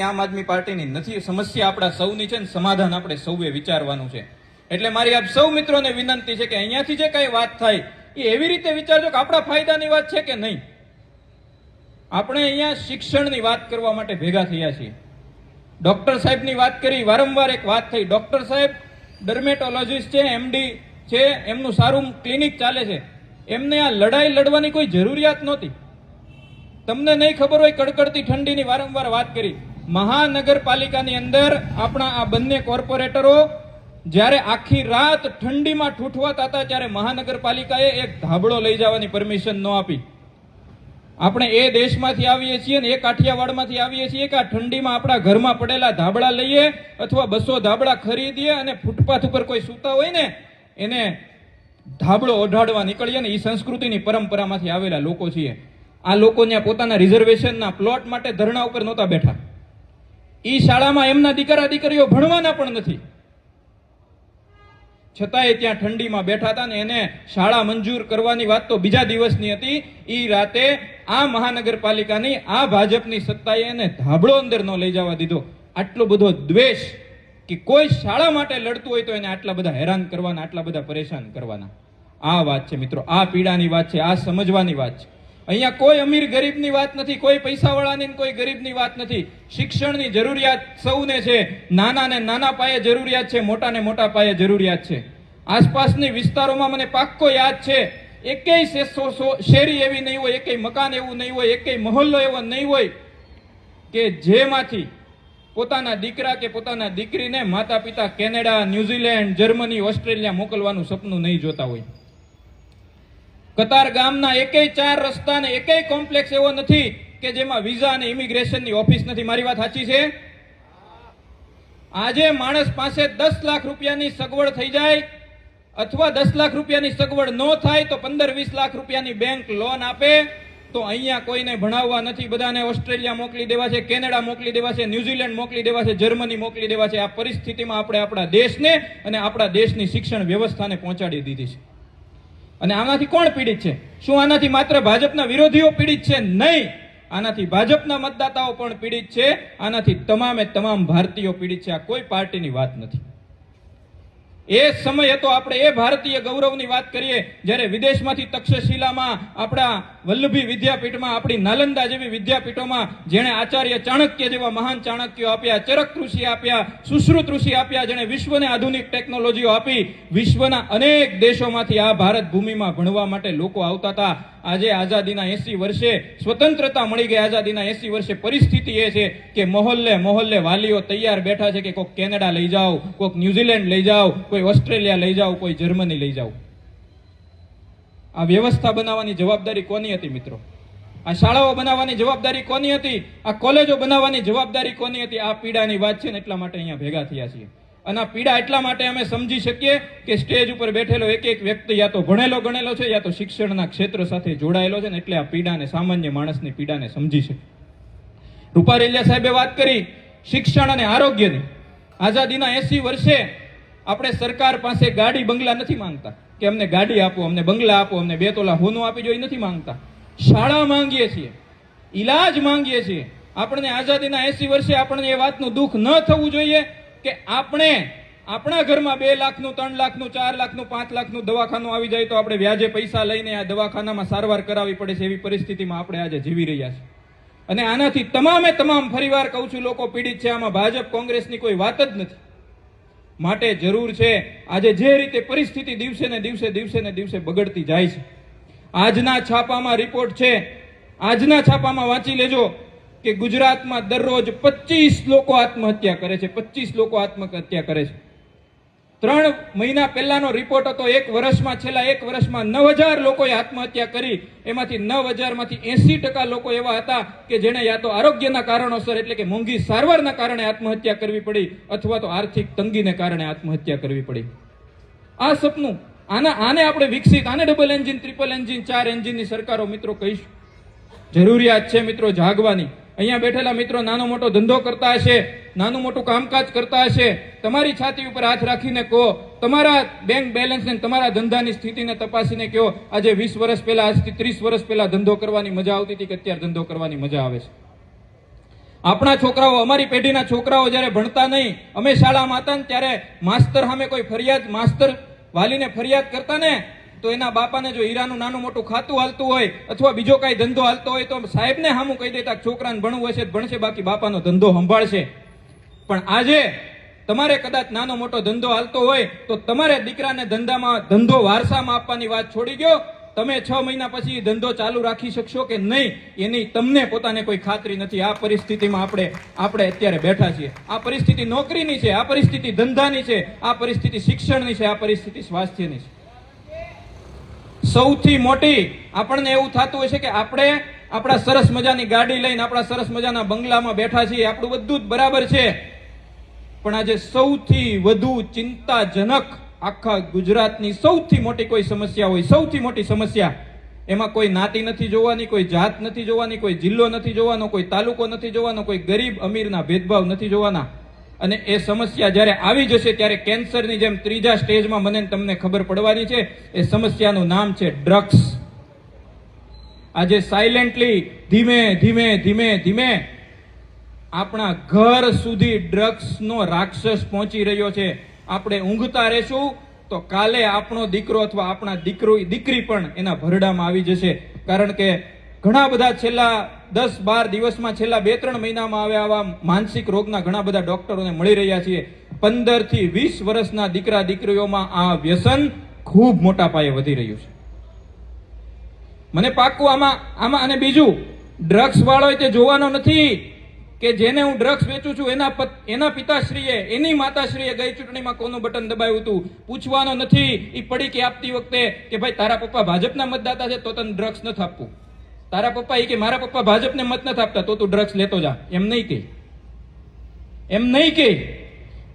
આમ આદમી પાર્ટીની નથી. સમસ્યા આપણા સૌની છે સમાધાન આપણે સૌએ વિચારવાનું છે. એટલે મારી આપ સૌ મિત્રોને વિનંતી છે કે અહીંયાથી જે કઈ વાત થાય, એ એવી રીતે વિચારજો કે આપણા ફાયદાની વાત છે કે નહીં. આપણે અહીંયા શિક્ષણની વાત કરવા માટે ભેગા થયા છીએ. ડોક્ટર સાહેબની વાત કરી, વારંવાર એક વાત થઈ. ડોક્ટર સાહેબ, ડર્મેટોલોજીસ્ટ છે એમડી છે, એમનું સારું ક્લિનિક ચાલે છે. એમને આ લડાઈ લડવાની કોઈ જરૂરિયાત નહોતી. તમને નહીં ખબર હોય, કડકડતી ઠંડીની વારંવાર વાત કરી. મહાનગરપાલિકાની અંદર આપણા આ બંને કોર્પોરેટરો જ્યારે આખી રાત ઠંડીમાં ઠૂઠવાતા હતા ત્યારે મહાનગરપાલિકાએ એક ધાબળો લઈ જવાની પરમિશન ન આપી. આપણે એ દેશમાંથી આવીએ છીએ ને એ કાઠિયાવાડમાંથી આવીએ છીએ કે આ ઠંડીમાં આપણા ઘરમાં પડેલા ધાબળા લઈએ અથવા બસો ધાબળા ખરીદીએ અને ફૂટપાથ ઉપર કોઈ સૂતા હોય ને, એને ધાબળો ઓઢાડવા નીકળીએ ને એ સંસ્કૃતિની પરંપરામાંથી આવેલા લોકો છીએ. આ લોકો ત્યાં પોતાના રિઝર્વેશનના પ્લોટ માટે ધરણા ઉપર નહોતા બેઠા. ઈ શાળામાં એમના દીકરા દીકરીઓ ભણવાના પણ નથી. છતાંય ત્યાં ઠંડીમાં બેઠા હતા ને એને શાળા મંજૂર કરવાની વાત તો બીજા દિવસની હતી. ઈ રાતે આ મહાનગરપાલિકાની, આ ભાજપની સત્તાએ એને ધાબળો અંદર ન લઈ જવા દીધો. આટલો બધો દ્વેષ કે કોઈ શાળા માટે લડતું હોય તો એને આટલા બધા હેરાન કરવાના, આટલા બધા પરેશાન કરવાના. આ વાત છે મિત્રો, આ પીડાની વાત છે, આ સમજવાની વાત છે. અહીંયા કોઈ અમીર ગરીબની વાત નથી, કોઈ પૈસાવાળાની કોઈ ગરીબની વાત નથી. શિક્ષણની જરૂરિયાત સૌને છે નાના ને નાના પાયે જરૂરિયાત છે મોટા ને મોટા પાયે જરૂરિયાત છે. આસપાસની વિસ્તારોમાં મને પાક્કો યાદ છે, એકેય શેરી એવી નહીં હોય, એકેય મકાન એવું નહીં હોય, એકેય મહોલ્લો એવો નહીં હોય કે જેમાંથી પોતાના દીકરા કે પોતાના દીકરીને માતા પિતા કેનેડા, ન્યુઝીલેન્ડ, જર્મની, ઓસ્ટ્રેલિયા મોકલવાનું સપનું નહીં જોતા હોય. કતાર ગામના એકેય ચાર રસ્તા ને એકેય કોમ્પ્લેક્સ એવો નથી કે જેમાં વિઝા અને ઇમિગ્રેશનની ઓફિસ નથી. મારી વાત સાચી છે? આજે માણસ પાસે દસ લાખ રૂપિયાની સગવડ થઈ જાય અથવા દસ લાખ રૂપિયાની સગવડ ન થાય તો પંદર વીસ લાખ રૂપિયાની બેંક લોન આપે તો અહીંયા કોઈને ભણાવવા નથી. બધાને ઓસ્ટ્રેલિયા મોકલી દેવા છે, કેનેડા મોકલી દેવા છે, ન્યુઝીલેન્ડ મોકલી દેવા છે, જર્મની મોકલી દેવા છે. આ પરિસ્થિતિમાં આપણે આપણા દેશને અને આપણા દેશની શિક્ષણ વ્યવસ્થાને પહોંચાડી દીધી છે. અને આનાથી કોણ પીડિત છે? શું આનાથી માત્ર ભાજપના વિરોધીઓ પીડિત છે? નહીં. આનાથી ભાજપના મતદાતાઓ પણ પીડિત છે. આનાથી તમામે તમામ ભારતીયો પીડિત છે. આ કોઈ પાર્ટીની વાત નથી. એ સમય હતો આપણે એ ભારતીય ગૌરવની વાત કરીએ, જ્યારે વિદેશમાંથી તક્ષશિલામાં આપણા વલ્લભી વિદ્યાપીઠમાં, આપણી નાલંદા જેવી વિદ્યાપીઠોમાં જેણે આચાર્ય ચાણક્ય જેવા મહાન ચાણક્યો આપ્યા, ચરક ઋષિ આપ્યા, સુશ્રુત ઋષિ આપ્યા, જેણે વિશ્વને આધુનિક ટેકનોલોજીઓ આપી, વિશ્વના અનેક દેશોમાંથી આ ભારત ભૂમિમાં ભણવા માટે લોકો આવતા હતા. આજે આઝાદીના એસી વર્ષે સ્વતંત્રતા મળી ગઈ. આઝાદીના એસી વર્ષે પરિસ્થિતિ એ છે કે મોહલ્લે મોહલ્લે વાલીઓ તૈયાર બેઠા છે કે કોઈક કેનેડા લઈ જાઓ કોઈક ન્યુઝીલેન્ડ લઈ જાઓ, કોઈ ઓસ્ટ્રેલિયા લઈ જાઓ, કોઈ જર્મની લઈ જાઓ. આ વ્યવસ્થા બનાવવાની જવાબદારી કોની હતી મિત્રો? આ શાળાઓ બનાવવાની જવાબદારી કોની હતી? આ કોલેજો બનાવવાની જવાબદારી કોની હતી? આ પીડાની વાત છે ને એટલા માટે અહીંયા ભેગા થયા છીએ. અને પીડા એટલા માટે અમે સમજી શકીએ કે સ્ટેજ ઉપર બેઠેલો એક એક વ્યક્તિ યા તો ભણેલો ગણેલો છે, યા તો શિક્ષણના ક્ષેત્ર સાથે જોડાયેલો છે ને એટલે આ પીડાને, સામાન્ય માણસની પીડાને સમજી શકે. રૂપારેલિયા સાહેબે વાત કરી શિક્ષણ અને આરોગ્યની. આઝાદીના એસી વર્ષે આપણે સરકાર પાસે ગાડી બંગલા નથી માંગતા. કે અમને ગાડી આપો, અમને બંગલા આપો, અમને બે તોલા હોનું આપી જોઈ નથી માંગતા. શાળા માંગીએ છીએ, ઈલાજ માંગીએ છીએ. આપણને આઝાદીના એસી વર્ષે આપણને એ વાતનું દુઃખ ન થવું જોઈએ કે આપણે, આપણા ઘરમાં બે લાખનું, ત્રણ લાખનું, ચાર લાખનું, પાંચ લાખનું દવાખાનું આવી જાય તો આપણે વ્યાજે પૈસા લઈને આ દવાખાનામાં સારવાર કરાવી પડે છે એવી પરિસ્થિતિમાં આપણે આજે જીવી રહ્યા છીએ. અને આનાથી તમામે તમામ ફરીવાર કહું છું, લોકો પીડિત છે, આમાં ભાજપ કોંગ્રેસની કોઈ વાત જ નથી. માટે જરૂર છે, આજે જે રીતે પરિસ્થિતિ દિવસે ને દિવસે દિવસે ને દિવસે બગડતી જાય છે. આજના છાપામાં રિપોર્ટ છે, આજના છાપામાં વાંચી લેજો કે ગુજરાતમાં દરરોજ પચીસ લોકો આત્મહત્યા કરે છે પચીસ લોકો આત્મહત્યા કરે છે. ત્રણ મહિના પહેલાનો રિપોર્ટ હતો, એક વર્ષમાં, છેલ્લા એક વર્ષમાં નવ હજાર લોકોએ આત્મહત્યા કરી. એમાંથી નવ હજારમાંથી એસી ટકા લોકો એવા હતા કે જેણે યા તો આરોગ્યના કારણોસર, એટલે કે મોંઘી સારવારના કારણે આત્મહત્યા કરવી પડી, અથવા તો આર્થિક તંગીને કારણે આત્મહત્યા કરવી પડી. આ સપનું આના, આને આપણે વિકસિત, આને ડબલ એન્જિન ટ્રિપલ એન્જિન ચાર એન્જિનની સરકારો મિત્રો કહીશું. જરૂરિયાત છે મિત્રો જાગવાની. અહીંયા બેઠેલા મિત્રો નાનો મોટો ધંધો કરતા હશે, નાનું મોટું કામકાજ કરતા હશે, તમારી છાતી ઉપર હાથ રાખીને કહો, તમારા બેંક બેલેન્સ ને તમારા ધંધાની સ્થિતિને તપાસીને કહો, આજે વીસ વર્ષ પહેલા, આજથી ત્રીસ વર્ષ પહેલા ધંધો કરવાની મજા આવતી હતી કે અત્યારે ધંધો કરવાની મજા આવે છે? આપણા છોકરાઓ, અમારી પેઢીના છોકરાઓ જ્યારે ભણતા નહીં, અમે શાળામાં હતા ને ત્યારે માસ્તર સામે કોઈ ફરિયાદ, માસ્તર વાલીને ફરિયાદ કરતા ને તો એના બાપાને જો હીરાનું નાનું મોટું ખાતું હાલતું હોય અથવા બીજો કાંઈ ધંધો હાલતો હોય તો સાહેબને સામું કહી દેતા છોકરાને ભણવું હશે ભણશે, બાકી બાપાનો ધંધો સંભાળશે. પણ આજે તમારે કદાચ નાનો મોટો ધંધો હાલતો હોય તો તમારે દીકરાને ધંધામાં ધંધો વારસામાં આપવાની વાત છોડી ગયો. તમે છ મહિના પછી ધંધો ચાલુ રાખી શકશો કે નહીં, એની તમને પોતાને કોઈ ખાતરી નથી. આ પરિસ્થિતિમાં આપણે આપણે અત્યારે બેઠા છીએ. આ પરિસ્થિતિ નોકરીની છે, આ પરિસ્થિતિ ધંધાની છે, આ પરિસ્થિતિ શિક્ષણની છે, આ પરિસ્થિતિ સ્વાસ્થ્યની છે. સૌથી મોટી આપણને એવું થતું હોય છે કે આપણે આપણા સરસ મજાની ગાડી લઈને આપણા સરસ મજાના બંગલામાં બેઠા છીએ, આપણું બધું જ બરાબર છે. પણ આજે સૌથી વધુ ચિંતાજનક આખા ગુજરાતની સૌથી મોટી કોઈ સમસ્યા હોય, સૌથી મોટી સમસ્યા, એમાં કોઈ નાતી નથી જોવાની, કોઈ જાત નથી જોવાની, કોઈ જિલ્લો નથી જોવાનો, કોઈ તાલુકો નથી જોવાનો, કોઈ ગરીબ અમીરના ભેદભાવ નથી જોવાના. અને એ સમસ્યા જ્યારે આવી જશે ત્યારે કેન્સરની જેમ ત્રીજા સ્ટેજમાં મને તમને ખબર પડવાની છે, એ સમસ્યાનું નામ છે ડ્રગ્સ. આજે સાયલેન્ટલી ધીમે ધીમે ધીમે ધીમે આપણા ઘર સુધી ડ્રગ્સનો રાક્ષસ પહોંચી રહ્યો છે. આપણે ઊંઘતા રહેશું તો કાલે આપણો દીકરો અથવા આપણા દીકરો, દીકરી પણ એના ભરડામાં આવી જશે. કારણ કે ઘણા બધા છેલ્લા દસ બાર દિવસમાં છેલ્લા બે ત્રણ મહિનામાં આવ્યા આવા માનસિક રોગના ઘણા બધા ડોક્ટરોને મળી રહ્યા છીએ. પંદરથી વીસ વર્ષના દીકરા દીકરીઓમાં આ વ્યસન ખૂબ મોટા પાયે વધી રહ્યું છે. મને પાક્કું આમાં આમાં અને બીજું ડ્રગ્સ વાળો તે જોવાનો નથી કે જેને હું ડ્રગ્સ વેચું છું, એના એના પિતાશ્રીએ, એની માતાશ્રીએ ગઈ ચૂંટણીમાં કોનું બટન દબાવ્યું હતું? પૂછવાનો નથી. એ પડી કે આપતી વખતે કે ભાઈ તારા પપ્પા ભાજપના મતદાતા છે, તો તને ડ્રગ્સ નથી આપવું. તારા પપ્પા એ કે મારા પપ્પા ભાજપને મત નથી આપતા, તો તું ડ્રગ્સ લેતો જા. એમ નહીં કે. એમ નહીં કે.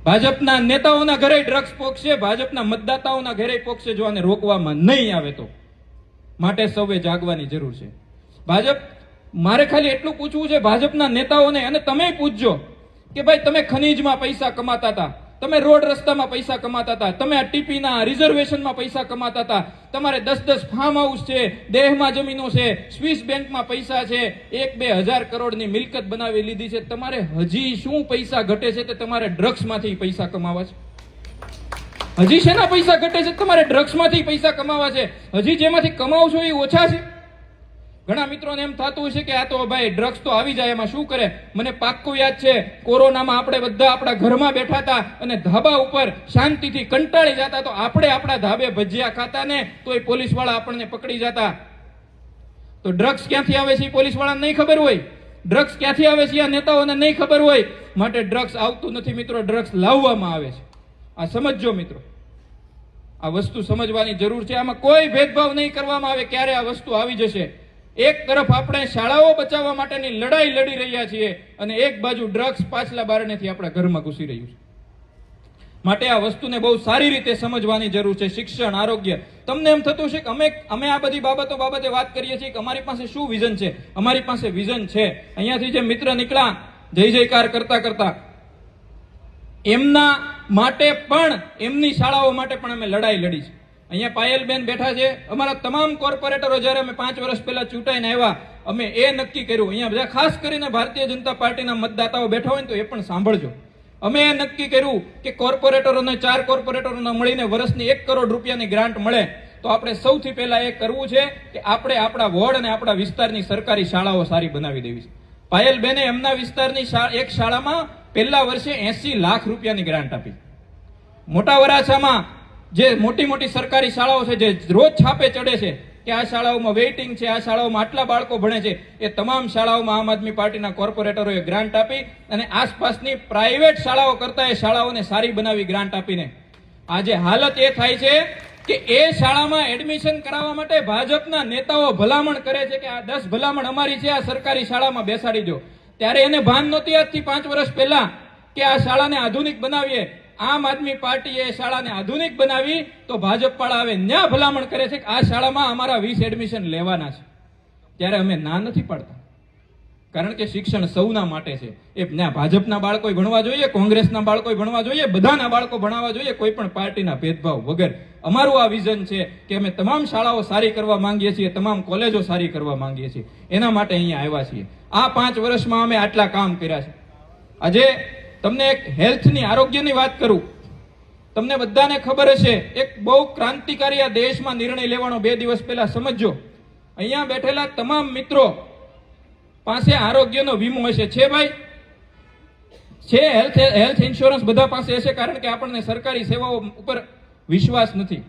ભાજપના નેતાઓના ઘરે ડ્રગ્સ પોકશે ભાજપના મતદાતાઓના ઘરે પોકશે જો આને રોકવામાં નહીં આવે તો. માટે સૌએ જાગવાની જરૂર છે. ભાજપ, મારે ખાલી એટલું પૂછવું છે, ભાજપના નેતાઓને અને તમે પૂછજો કે ભાઈ તમે ખનીજમાં પૈસા કમાતા હતા. તમે રોડ રસ્તામાં પૈસા કમાતા હતા, તમે આ ટીપીના રિઝર્વેશનમાં પૈસા કમાતા હતા, તમારે દસ દસ ફાર્મ હાઉસ છે, દેહમાં જમીનો છે, સ્વિસ બેંકમાં પૈસા છે, એક બે હજાર કરોડની મિલકત બનાવી લીધી છે, તમારે હજી શું પૈસા ઘટે છે તે તમારે ડ્રગ્સમાંથી પૈસા કમાવા છે. હજી શેના પૈસા ઘટે છે તમારે ડ્રગ્સમાંથી પૈસા કમાવા છે? હજી જેમાંથી કમાવ છો એ ઓછા છે? ઘણા મિત્રોને એમ થતું છે કે આ તો ભાઈ ડ્રગ્સ તો આવી જાય, એમાં શું કરે? મને પાક્કું યાદ છે, કોરોનામાં આપણે બધા આપણા ઘરમાં બેઠા હતા અને ધાબા ઉપર શાંતિથી કંટાળી જતા તો આપણે આપણા ધાબે ભજીયા ખાતા ને તો એ પોલીસવાળા આપણને પકડી જતા. તો ડ્રગ્સ ક્યાંથી આવે છે એ પોલીસ વાળાને નહીં ખબર હોય? ડ્રગ્સ ક્યાંથી આવે છે આ નેતાઓને નહીં ખબર હોય? માટે ડ્રગ્સ આવતું નથી મિત્રો ડ્રગ્સ લાવવામાં આવે છે. આ સમજજો મિત્રો. આ વસ્તુ સમજવાની જરૂર છે. આમાં કોઈ ભેદભાવ નહીં કરવામાં આવે ક્યારે આ વસ્તુ આવી જશે. એક તરફ આપણે શાળાઓ બચાવવા માટેની લડાઈ લડી રહ્યા છીએ અને એક બાજુ ડ્રગ્સ પાછલા બારણેથી આપણા ઘરમાં ઘૂસી રહ્યું છે. માટે આ વસ્તુને બહુ સારી રીતે સમજવાની જરૂર છે. શિક્ષણ, આરોગ્ય. તમને એમ થતું છે કે અમે અમે આ બધી બાબતો બાબતે વાત કરીએ છીએ કે અમારી પાસે શું વિઝન છે? અમારી પાસે વિઝન છે. અહીંયાથી જે મિત્ર નીકળ્યા, જય જયકાર કરતા કરતા, એમના માટે પણ, એમની શાળાઓ માટે પણ અમે લડાઈ લડી છે. અહીંયા પાયલબેન બેઠા છે. અમારા તમામ કોર્પોરેટરો જ્યારે અમે પાંચ વર્ષ પહેલા ચૂંટાઈને આવ્યા, અમે એ નક્કી કર્યું. અહીંયા બધા ખાસ કરીને ભારતીય જનતા પાર્ટીના મતદાતાઓ બેઠા હોય તો એ પણ સાંભળજો. અમે એ નક્કી કર્યું કે કોર્પોરેટરોને, ચાર કોર્પોરેટરોને મળીને વર્ષની એક કરોડ રૂપિયાની ગ્રાન્ટ મળે. તો આપણે સૌથી પહેલા એ કરવું છે કે આપણે આપણા વોર્ડ અને આપણા વિસ્તારની સરકારી શાળાઓ સારી બનાવી દેવી છે. પાયલબેને એમના વિસ્તારની એક શાળામાં પહેલા વર્ષે એસી લાખ રૂપિયાની ગ્રાન્ટ આપી. મોટા વરાછામાં જે મોટી મોટી સરકારી શાળાઓ છે, જે રોજ છાપે ચડે છે, કે આ શાળાઓમાં વેઇટિંગ છે, આ શાળાઓમાં આટલા બાળકો ભણે છે, એ તમામ શાળાઓમાં આમ આદમી પાર્ટીના કોર્પોરેટરોએ ગ્રાન્ટ આપી અને આસપાસની પ્રાઇવેટ શાળાઓ કરતા એ શાળાઓને સારી બનાવી ગ્રાન્ટ આપીને. આજે હાલત એ થાય છે કે એ શાળામાં એડમિશન કરાવવા માટે ભાજપના નેતાઓ ભલામણ કરે છે કે આ દસ ભલામણ અમારી છે, આ સરકારી શાળામાં બેસાડી દો. ત્યારે એને ભાન નહોતી આજથી પાંચ વર્ષ પહેલા કે આ શાળાને આધુનિક બનાવીએ. આમ આદમી પાર્ટીએ શાળાને આધુનિક બનાવી તો ભાજપ વાળા હવે ન્યા ભલામણ કરે છે કે આ શાળામાં અમારા વીસ એડમિશન લેવાના છે. ત્યારે અમે ના નથી પાડતા. કારણ કે શિક્ષણ સૌના માટે છે. એ ના ભાજપના બાળકો ભણવા જોઈએ, કોંગ્રેસના બાળકો ભણવા જોઈએ, બધાના બાળકો ભણાવવા જોઈએ, કોઈ પણ પાર્ટીના ભેદભાવ વગર. અમારું આ વિઝન છે કે અમે તમામ શાળાઓ સારી કરવા માંગીએ છીએ, તમામ કોલેજો સારી કરવા માંગીએ છીએ. એના માટે અહીંયા આવ્યા છીએ. આ પાંચ વર્ષમાં અમે આટલા કામ કર્યા છે. આજે તમને એક હેલ્થની, આરોગ્યની વાત કરું. તમને બધાને ખબર હશે, એક બહુ ક્રાંતિકારી આ દેશમાં નિર્ણય લેવાનો બે દિવસ પહેલા, સમજજો. અહીંયા બેઠેલા તમામ મિત્રો પાસે આરોગ્યનો વીમો હશે. છે ભાઈ? છે હેલ્થ હેલ્થ ઇન્સ્યોરન્સ બધા પાસે હશે કારણ કે આપણને સરકારી સેવાઓ ઉપર વિશ્વાસ નથી.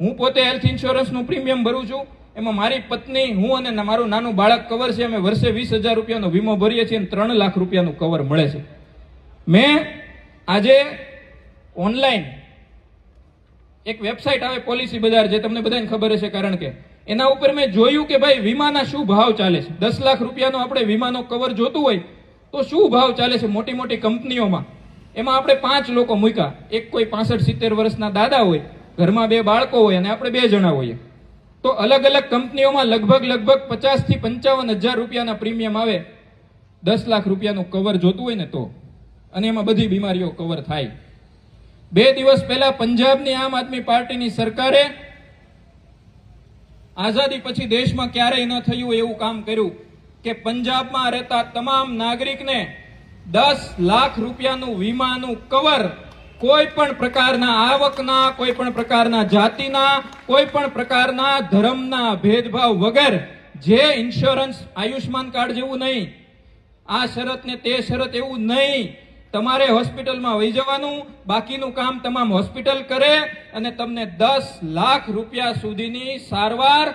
હું પોતે હેલ્થ ઇન્સ્યોરન્સનું પ્રીમિયમ ભરું છું. એમાં મારી પત્ની, હું અને મારું નાનું બાળક કવર છે. અમે વર્ષે વીસ હજાર રૂપિયાનો વીમો ભરીએ છીએ અને ત્રણ લાખ રૂપિયાનું કવર મળે છે. મેં આજે ઓનલાઈન એક વેબસાઇટ આવે પોલિસી બજાર જે તમને બધાને ખબર હશે કારણ કે, એના ઉપર મેં જોયું કે ભાઈ વીમાના શું ભાવ ચાલે છે? દસ લાખ રૂપિયાનો આપણે વીમાનો કવર જોતું હોય, તો શું ભાવ ચાલે છે મોટી મોટી કંપનીઓમાં? એમાં આપણે પાંચ લોકો મૂક્યા. એક કોઈ પાસઠ, સિત્તેર વર્ષના દાદા હોય, ઘરમાં બે બાળકો હોય અને આપણે બે જણા હોઈએ. તો અલગ અલગ કંપનીઓમાં લગભગ લગભગ પચાસથી પંચાવન હજાર રૂપિયાના પ્રીમિયમ આવે. દસ લાખ રૂપિયાનું કવર જોતું હોય ને તો. અને એમાં બધી બીમારીઓ કવર થાય. બે દિવસ પહેલા પંજાબની આમ આદમી પાર્ટીની સરકારે આઝાદી પછી દેશમાં ક્યારેય ન થયું એવું કામ કર્યું કે પંજાબમાં રહેતા તમામ નાગરિકને દસ લાખ રૂપિયાનું વીમાનું કવર કોઈ પણ પ્રકારના આવકના, કોઈ પણ પ્રકારના જાતિના, કોઈ પણ પ્રકારના ધર્મના ભેદભાવ વગર જે ઇન્સ્યોરન્સ આયુષ્માન કાર્ડ જેવું નહીં, આ શરત ને તે શરત એવું નહીં તમારે હોસ્પિટલમાં વહી જવાનું, બાકીનું કામ તમામ હોસ્પિટલ કરે અને તમને દસ લાખ રૂપિયા સુધીની સારવાર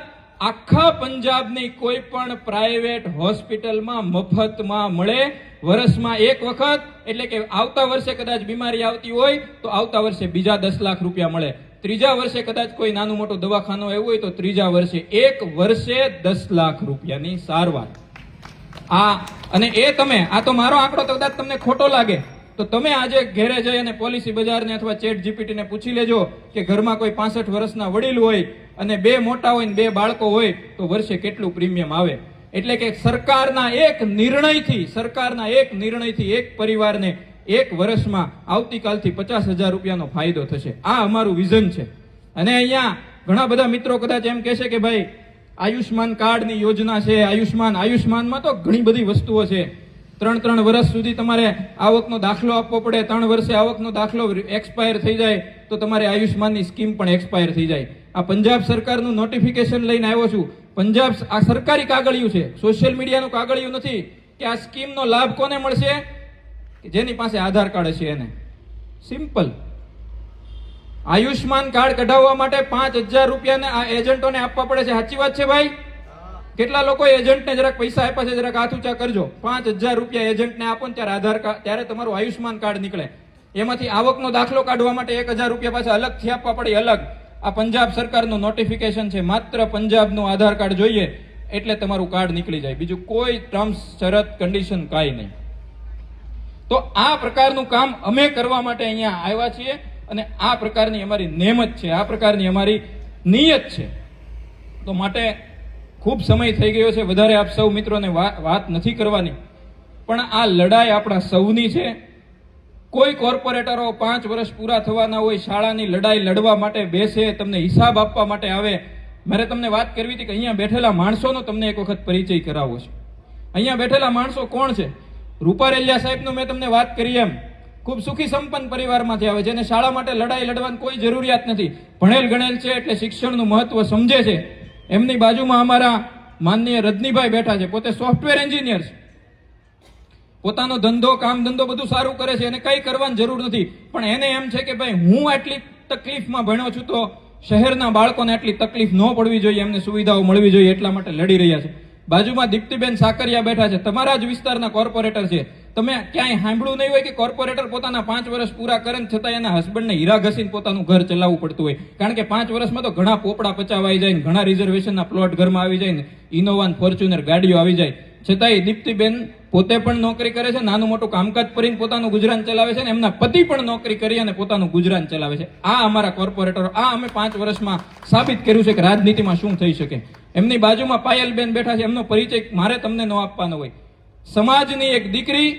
આખા પંજાબની કોઈ પણ પ્રાઇવેટ હોસ્પિટલમાં મફતમાં મળે. વર્ષમાં એક વખત, એટલે કે આવતા વર્ષે કદાચ બીમારી આવતી હોય, તો આવતા વર્ષે બીજા દસ લાખ રૂપિયા મળે. ત્રીજા વર્ષે કદાચ કોઈ નાનું મોટું દવાખાનું એવું હોય, તો ત્રીજા વર્ષે એક વર્ષે દસ લાખ રૂપિયાની સારવાર. આ અને એ તમે, આ તો મારો આંકડો તો કદાચ તમને ખોટો લાગે, તો તમે આજે ઘેરે જઈ અને પોલિસી બજારને અથવા ચેટ જીપીટીને પૂછી લેજો કે ઘરમાં કોઈ પાસઠ વર્ષના વડીલ હોય અને બે મોટા હોય બે બાળકો હોય, તો વર્ષે કેટલું પ્રીમિયમ આવે? એટલે કે સરકારના એક નિર્ણયથી, સરકારના એક નિર્ણયથી એક પરિવારને એક વર્ષમાં આવતીકાલથી પચાસ હજાર રૂપિયાનો ફાયદો થશે. આ અમારું વિઝન છે. અને અહીંયા ઘણા બધા મિત્રો કદાચ એમ કહેશે કે ભાઈ આયુષ્માન કાર્ડની યોજના છે, આયુષ્માન, આયુષ્માનમાં તો ઘણી બધી વસ્તુઓ છે. ત્રણ ત્રણ વર્ષ સુધી તમારે આવકનો દાખલો આપવો પડે, ત્રણ વર્ષે આવકનો દાખલો એક્સપાયર થઈ જાય, તો તમારે આયુષ્માનની સ્કીમ પણ એક્સપાયર થઈ જાય. આ પંજાબ સરકારનું નોટિફિકેશન લઈને આવ્યો છું. પંજાબ આ સરકારી કાગળિયું છે. સોશિયલ મીડિયાનું કાગળિયું નથી. કે આ સ્કીમનો લાભ કોને મળશે? જેની પાસે આધાર કાર્ડ છે એને. સિમ્પલ આયુષ્માન કાર્ડ કઢાવવા માટે પાંચ હજાર રૂપિયાને આ એજન્ટોને આપવા પડે છે. સાચી વાત છે ભાઈ? કેટલા લોકો એજન્ટને જરાક પૈસા આપ્યા છે જરાક હાથ ઊંચા કરજો. પાંચ હજાર રૂપિયા એજન્ટને આપો ને ત્યારે આધાર કાર્ડ ત્યારે તમારું આયુષ્માન કાર્ડ નીકળે. એમાંથી આવકનો દાખલો કાઢવા માટે એક હજાર રૂપિયા પાછા અલગથી આપવા પડે અલગ. આ પંજાબ સરકારનું નોટિફિકેશન છે માત્ર પંજાબનું આધાર કાર્ડ જોઈએ એટલે તમારું કાર્ડ નીકળી જાય. બીજું કોઈ ટર્મ્સ શરત કન્ડિશન કાંઈ નહીં. તો આ પ્રકારનું કામ અમે કરવા માટે અહીંયા આવ્યા છીએ. અને આ પ્રકારની અમારી નેમત છે, આ પ્રકારની અમારી નિયત છે. તો માટે ખૂબ સમય થઈ ગયો છે, વધારે આપ સૌ મિત્રોને વાત નથી કરવાની. પણ આ લડાઈ આપણા સૌની છે. કોઈ કોર્પોરેટરો પાંચ વર્ષ પૂરા થવાના હોય, શાળાની લડાઈ લડવા માટે બેસે, તમને હિસાબ આપવા માટે આવે. મારે તમને વાત કરવી હતી કે અહીંયા બેઠેલા માણસોનો તમને એક વખત પરિચય કરાવવો છે. અહીંયા બેઠેલા માણસો કોણ છે? રૂપારેલિયા સાહેબનું મેં તમને વાત કરી એમ. ખૂબ સુખી સંપન્ન પરિવારમાંથી આવે છે અને શાળા માટે લડાઈ લડવાની કોઈ જરૂરિયાત નથી. ભણેલ ગણેલ છે એટલે શિક્ષણનું મહત્વ સમજે છે. એમની બાજુમાં અમારા માનનીય રજનીભાઈ બેઠા છે. પોતે સોફ્ટવેર એન્જિનિયર છે. પોતાનો ધંધો, કામ ધંધો બધું સારું કરે છે. એને કંઈ કરવાની જરૂર નથી. પણ એને એમ છે કે ભાઈ, હું આટલી તકલીફમાં ભણ્યો છું તો શહેરના બાળકોને આટલી તકલીફ ન પડવી જોઈએ. એમને સુવિધાઓ મળવી જોઈએ એટલા માટે લડી રહ્યા છે. બાજુમાં દીપ્તિબેન સાકરિયા બેઠા છે. તમારા જ વિસ્તારના કોર્પોરેટર છે. તમે ક્યાંય સાંભળ્યું નહીં હોય કે કોર્પોરેટર પોતાના પાંચ વર્ષ પૂરા કરે છતાં એના હસબન્ડને હીરા ઘસીને પોતાનું ઘર ચલાવવું પડતું હોય. કારણ કે પાંચ વર્ષમાં તો ઘણા પોપડા પચાવાઈ જાય ઘણા રિઝર્વેશનના પ્લોટ ઘરમાં આવી જાય ને ઇનોવા ફોર્ચ્યુનર ગાડીઓ આવી જાય. છતાંય દીપ્તિબેન પોતે પણ નોકરી કરે છે, નાનું મોટું કામકાજ કરીને પોતાનું ગુજરાન ચલાવે છે અને એમના પતિ પણ નોકરી કરી અને પોતાનું ગુજરાન ચલાવે છે. આ અમારા કોર્પોરેટરો, આ અમે પાંચ વર્ષમાં સાબિત કર્યું છે કે રાજનીતિમાં શું થઈ શકે. એમની બાજુમાં પાયલબેન બેઠા છે, એમનો પરિચય મારે તમને ન આપવાનો હોય. સમાજની એક દીકરી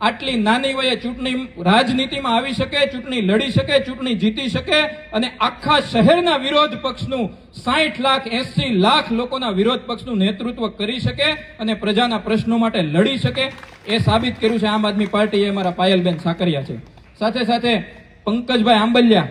આટલી નાની વયે ચૂંટણી રાજનીતિમાં આવી શકે, ચૂંટણી લડી શકે, ચૂંટણી જીતી શકે અને આખા શહેરના વિરોધ પક્ષનું સાઠ લાખ, એસી લાખ લોકોના વિરોધ પક્ષનું નેતૃત્વ કરી શકે અને પ્રજાના પ્રશ્નો માટે લડી શકે. એ સાબિત કર્યું છે આમ આદમી પાર્ટીએ અમારા પાયલબેન સાકરિયા છે. સાથે સાથે પંકજભાઈ આંબલિયા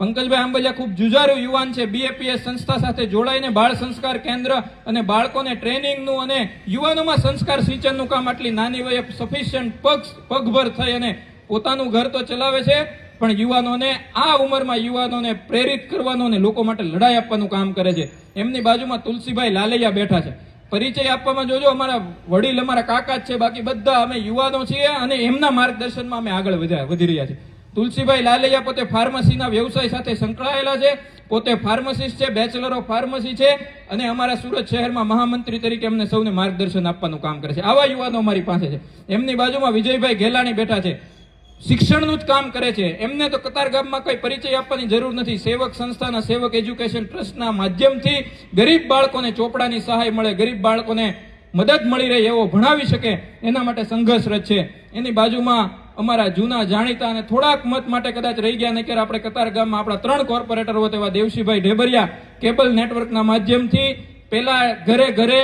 પંકજભાઈ આંબલિયા ખૂબ જુજારું યુવાન છે. બીએપીએસ સંસ્થા સાથે જોડાઈને બાળ સંસ્કાર કેન્દ્ર અને બાળકોને ટ્રેનિંગનું અને યુવાનોમાં સંસ્કાર સિંચનનું કામ આટલી નાની વયે સફિશિયન્ટ પગ પગભર થઈ અને પોતાનું ઘર તો ચલાવે છે, પણ યુવાનોને આ ઉંમરમાં યુવાનોને પ્રેરિત કરવાનું અને લોકો માટે લડાઈ આપવાનું કામ કરે છે. એમની બાજુમાં તુલસીભાઈ લાલૈયા બેઠા છે. પરિચય આપવામાં જોજો, અમારા વડીલ, અમારા કાકા જ છે. બાકી બધા અમે યુવાનો છીએ અને એમના માર્ગદર્શનમાં અમે આગળ વધ્યા વધી રહ્યા છીએ. તુલસીભાઈ લાલૈયા પોતે ફાર્મસીના વ્યવસાય સાથે સંકળાયેલા છે. પોતે ફાર્મસિસ્ટ છે, બેચલર ઓફ ફાર્મસી છે અને અમારા સુરત શહેરમાં મહામંત્રી તરીકે અમને સૌને માર્ગદર્શન આપવાનું કામ કરે છે. આવા યુવાનો અમારી પાસે છે. એમની બાજુમાં વિજયભાઈ ગેલાણી બેઠા છે. શિક્ષણનું જ કામ કરે છે. એમને તો કતારગામમાં કોઈ પરિચય આપવાની જરૂર નથી. સેવક સંસ્થાના સેવક એજ્યુકેશન ટ્રસ્ટના માધ્યમથી ગરીબ બાળકોને ચોપડાની સહાય મળે, ગરીબ બાળકોને મદદ મળી રહે એવો ભણાવી શકે. એના માટે સંઘર્ષરત છે. એની બાજુમાં અમારા જૂના જાણીતા અને થોડાક મત માટે કદાચ રહી ગયા નહીં આપણે કતાર ગામમાં આપણા ત્રણ કોર્પોરેટર હોય તેવા દેવશીભાઈ ઢેબરિયા કેબલ નેટવર્કના માધ્યમથી પેલા ઘરે ઘરે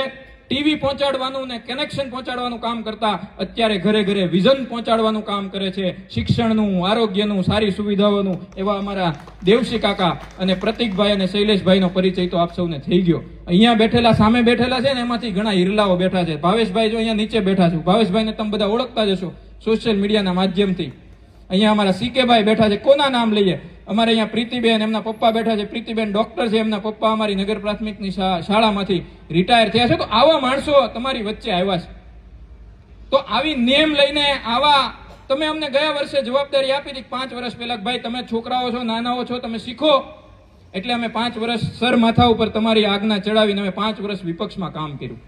ટીવી પહોંચાડવાનું ને કનેક્શન પહોંચાડવાનું કામ કરતા, અત્યારે ઘરે ઘરે વિઝન પહોંચાડવાનું કામ કરે છે. શિક્ષણનું, આરોગ્યનું, સારી સુવિધાઓનું એવા અમારા દેવશી કાકા અને પ્રતિકભાઈ અને શૈલેષભાઈનો પરિચય તો આપ સૌને થઈ ગયો. અહીંયા બેઠેલા, સામે બેઠેલા છે ને એમાંથી ઘણા હિરલાઓ બેઠા છે. ભાવેશભાઈ જો અહીંયા નીચે બેઠા છું. ભાવેશભાઈને તમે બધા ઓળખતા જશો સોશિયલ મીડિયાના માધ્યમથી. અહીંયા અમારા સીકેભાઈ બેઠા છે. કોના નામ લઈએ? અમારે અહીંયા પ્રીતિબેન, એમના પપ્પા બેઠા છે. પ્રીતિબેન ડોક્ટર છે. એમના પપ્પા અમારી નગર પ્રાથમિકની શાળામાંથી રિટાયર થયા છે. તો આવા માણસો તમારી વચ્ચે આવ્યા છે. તો આવી નેમ લઈને આવા, તમે અમને ગયા વર્ષે જવાબદારી આપી હતી પાંચ વર્ષ પહેલા ભાઈ તમે છોકરાઓ છો, નાનાઓ છો, તમે શીખો. એટલે અમે પાંચ વર્ષ સર માથા ઉપર તમારી આજ્ઞા ચડાવીને અમે પાંચ વર્ષ વિપક્ષમાં કામ કર્યું.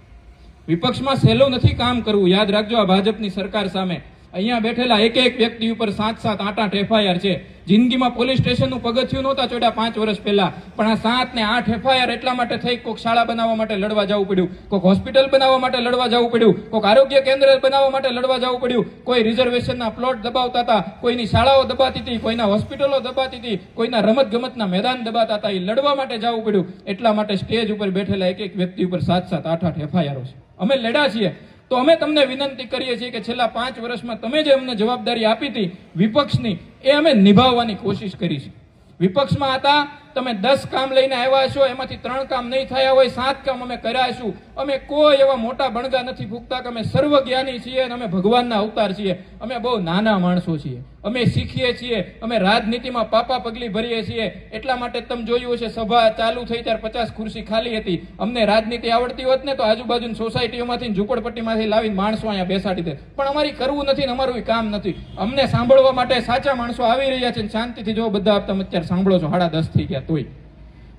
વિપક્ષમાં સહેલું નથી કામ કરવું. યાદ રાખજો આ ભાજપની સરકાર સામે અહીંયા બેઠેલા એક એક વ્યક્તિ ઉપર સાત સાત આઠ આઠ એફઆઈઆર છે. જિંદગીમાં પોલીસ સ્ટેશનનું પગથિયું નહોતા ચોડ્યા પાંચ વર્ષ પહેલા. પણ આ સાત ને આઠ એફઆઈઆર એટલા માટે થઈ કોઈક શાળા બનાવવા માટે લડવા જવું પડ્યું, કોઈક હોસ્પિટલ બનાવવા માટે લડવા જવું પડ્યું, કોઈક આરોગ્ય કેન્દ્ર બનાવવા માટે લડવા જવું પડ્યું. કોઈ રિઝર્વેશનના પ્લોટ દબાવતા હતા, કોઈની શાળાઓ દબાતી હતી, કોઈના હોસ્પિટલો દબાતી હતી, કોઈના રમત ગમતના મેદાન દબાતા હતા. એ લડવા માટે જવું પડ્યું. એટલા માટે સ્ટેજ ઉપર બેઠેલા એક એક વ્યક્તિ ઉપર સાત સાત આઠ આઠ એફઆઈઆરો છે. અમે લડ્યા છીએ. તો અમે તમને વિનંતી કરીએ છીએ કે છેલ્લા પાંચ વર્ષમાં તમે જે અમને જવાબદારી આપી હતી વિપક્ષની, એ અમે નિભાવવાની કોશિશ કરી છે. વિપક્ષમાં હતા, તમે દસ કામ લઈને આવ્યા છો, એમાંથી ત્રણ કામ નહીં થયા હોય, સાત કામ અમે કર્યા છું. અમે કોઈ એવા મોટા બણગા નથી ફૂકતા કે અમે સર્વજ્ઞાની છીએ અને અમે ભગવાનના અવતાર છીએ. અમે બહુ નાના માણસો છીએ. અમે શીખીએ છીએ, અમે રાજનીતિમાં પાપા પગલી ભરીએ છીએ. એટલા માટે તમે જોયું હશે, સભા ચાલુ થઈ ત્યારે પચાસ ખુરશી ખાલી હતી. અમને રાજનીતિ આવડતી હોત ને તો આજુબાજુની સોસાયટીઓમાંથી ઝૂંપડપટ્ટીમાંથી લાવીને માણસો અહીંયા બેસાડી દે. પણ અમારી કરવું નથી ને અમારું કામ નથી. અમને સાંભળવા માટે સાચા માણસો આવી રહ્યા છે શાંતિથી જો બધા તમે અત્યારે સાંભળો છો સાડા દસ થઈ ગયા તોય.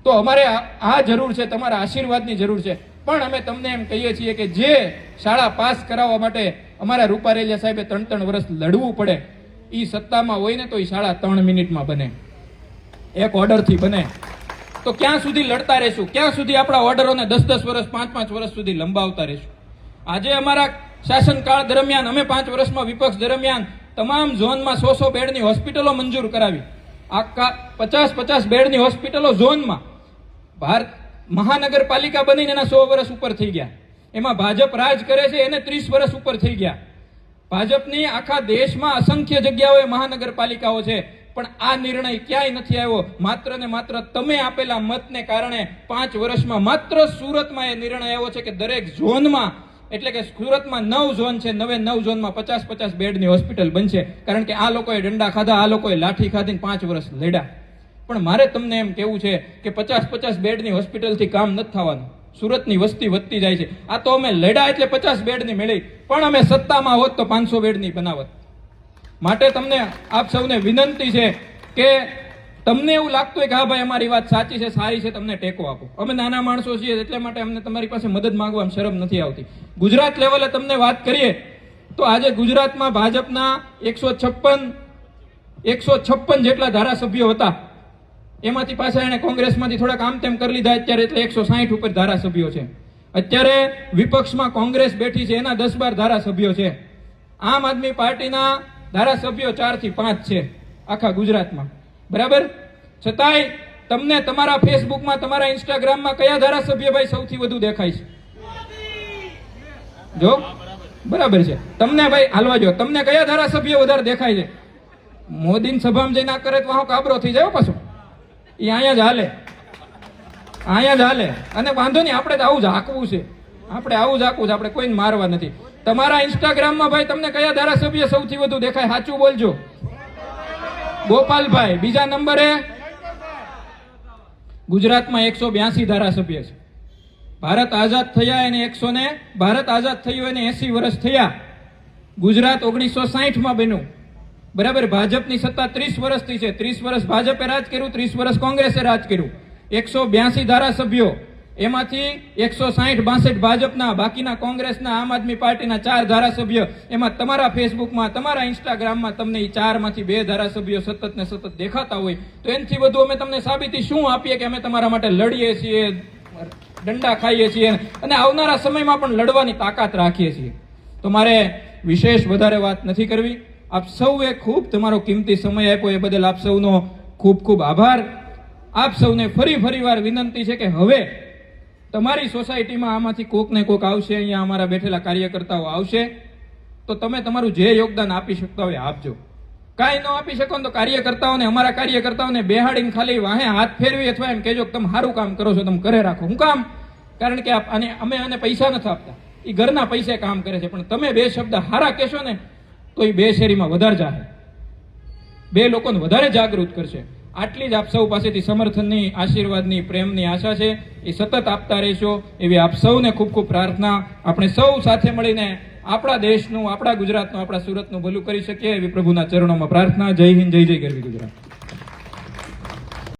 તો અમારે આ જરૂર છે, તમારા આશીર્વાદની જરૂર છે. પણ અમે તમને એમ કહીએ છીએ કે જે શાળા પાસ કરાવવા માટે અમારા રૂપારેલિયા સાહેબે ત્રણ ત્રણ વર્ષ લડવું પડે એ સત્તામાં હોય ને તો એ શાળા ત્રણ મિનિટમાં બને. એક ઓર્ડરથી બને. તો ક્યાં સુધી લડતા રહેશું? ક્યાં સુધી આપણા ઓર્ડરોને દસ દસ વર્ષ પાંચ પાંચ વર્ષ સુધી લંબાવતા રહેશું? આજે અમારા શાસનકાળ દરમિયાન, અમે પાંચ વર્ષમાં વિપક્ષ દરમિયાન તમામ ઝોનમાં સો સો બેડની હોસ્પિટલો મંજૂર કરાવી. આખા પચાસ પચાસ બેડની હોસ્પિટલો ઝોનમાં. ભારત મહાનગરપાલિકા બનીને એના સો વર્ષ ઉપર થઈ ગયા. એમાં ભાજપ રાજ કરે છે, એને ત્રીસ વર્ષ ઉપર થઈ ગયા. ભાજપની આખા દેશમાં અસંખ્ય જગ્યાઓએ મહાનગરપાલિકાઓ છે. પણ આ નિર્ણય ક્યાંય નથી આવ્યો? માત્ર ને માત્ર તમે આપેલા મતને કારણે પાંચ વર્ષમાં માત્ર સુરતમાં એ નિર્ણય આવ્યો છે કે દરેક ઝોનમાં, એટલે કે સુરતમાં નવ ઝોન છે, નવે નવ ઝોનમાં પચાસ પચાસ બેડની હોસ્પિટલ બનશે. કારણ કે આ લોકોએ દંડા ખાધા, આ લોકોએ લાઠી ખાધીને પાંચ વર્ષ લડ્યા. પણ મારે તમને એમ કેવું છે કે પચાસ પચાસ બેડની હોસ્પિટલથી કામ નથી થવાનું. સુરતની વસ્તી વધતી જાય છે. આ તો અમે લડ્યા એટલે પચાસ બેડની મેળવી પણ અમે સત્તામાં હોત તો પાંચસો બેડની બનાવત. માટે તમને આપ સૌને વિનંતી છે કે તમને એવું લાગતું હોય કે હા ભાઈ, અમારી વાત સાચી છે, સારી છે, તમને ટેકો આપો. અમે નાના માણસો છીએ, એટલે માટે અમને તમારી પાસે મદદ માંગવામાં શરમ નથી આવતી. ગુજરાત લેવલે તમને વાત કરીએ, તો આજે ગુજરાતમાં ભાજપના એકસો છપ્પન એકસો છપ્પન જેટલા ધારાસભ્યો હતા. એમાંથી પાછા એને કોંગ્રેસમાંથી થોડાક આમ તેમ કરી લીધા, અત્યારે એટલે એકસો સાહીઠ ઉપર ધારાસભ્યો છે. અત્યારે વિપક્ષમાં કોંગ્રેસ બેઠી છે, એના દસ બાર ધારાસભ્યો છે. આમ આદમી પાર્ટીના ધારાસભ્યો ચારથી પાંચ છે આખા ગુજરાતમાં. બરાબર? છતાંય તમને તમારા ફેસબુકમાં, તમારા ઇન્સ્ટાગ્રામમાં કયા ધારાસભ્ય ભાઈ સૌથી વધુ દેખાય છે? જો? બરાબર છે. તમને ભાઈ, હાલવા જો. તમને કયા ધારાસભ્ય વધારે દેખાય છે? મોદીની સભામાં જઈને આ કરે તો કાબરો થઈ જાય પાછો. એ અહીંયા જ હાલે. અહીંયા જ હાલે. અને વાંધો નહીં, આપણે તો આવું જ હાંકવું છે. આપણે આવું જ હાંકવું છે, આપણે કોઈને મારવા નથી. તમારા ઇન્સ્ટાગ્રામમાં ભાઈ તમને કયા ધારાસભ્ય સૌથી વધુ દેખાય, સાચું બોલજો. ગોપાલભાઈ, બીજા નંબરે ગુજરાતમાં એકસો બ્યાસી ધારાસભ્ય છે. ભારત આઝાદ થયા એને એકસો ને, ભારત આઝાદ થયું એને એસી વર્ષ થયા. ગુજરાત ઓગણીસો સાહીઠમાં બન્યું. બરાબર, ભાજપની સત્તા ત્રીસ વર્ષથી છે. ત્રીસ વર્ષ ભાજપે રાજ કર્યું, ત્રીસ વર્ષ કોંગ્રેસે રાજ કર્યું. એકસો બ્યાસી ધારાસભ્યો. એમાંથી એકસો સાહીઠ બાસઠ ભાજપના, બાકીના કોંગ્રેસના, આમ આદમી પાર્ટીના ચાર ધારાસભ્ય. એમાં તમારા ફેસબુકમાં, તમારા ઇન્સ્ટાગ્રામમાં તમને એ ચારમાંથી બે ધારાસભ્યો સતત ને સતત દેખાતા હોય. તો એનાથી વધુ અમે તમને સાબિતી શું આપીએ કે અમે તમારા માટે લડીએ છીએ દંડા ખાઈએ છીએ અને આવનારા સમયમાં પણ લડવાની તાકાત રાખીએ છીએ. તો મારે વિશેષ વધારે વાત નથી કરવી. આપ સૌએ ખૂબ તમારો કિંમતી સમય આપ્યો. એ બદલ આપ સૌનો ખૂબ ખૂબ આભાર. આપ સૌને ફરી ફરી વાર વિનંતી છે કે હવે તમારી સોસાયટીમાં આમાંથી કોક ને કોક આવશે, અહીંયા અમારા બેઠેલા કાર્યકર્તાઓ આવશે, તો તમે તમારું જે યોગદાન આપી શકતા હોય આપજો. કાંઈ ન આપી શકો તો કાર્યકર્તાઓને, અમારા કાર્યકર્તાઓને બેહાડીને ખાલી વાહે હાથ ફેરવી અથવા એમ કહેજો કે તમે સારું કામ કરો છો, તમે કરે રાખો. હું કામ? કારણ કે અને અમે આને પૈસા નથી આપતા. એ ઘરના પૈસે કામ કરે છે. પણ તમે બે શબ્દ હારા કહેશો ને, તો એ બે શેરીમાં વધારે જાહે. બે લોકોને વધારે જાગૃત કરશે. આટલી જ આપ સૌ પાસેથી સમર્થનની, આશીર્વાદની, પ્રેમની આશા છે. એ સતત આપતા રહેશો. એવી આપ સૌને ખૂબ ખૂબ પ્રાર્થના. આપણે સૌ સાથે મળીને આપણા દેશનું, આપણા ગુજરાતનું, આપણા સુરતનું ભલું કરી શકીએ એવી પ્રભુના ચરણોમાં પ્રાર્થના. જય હિન્દ, જય જય ગરવી ગુજરાત.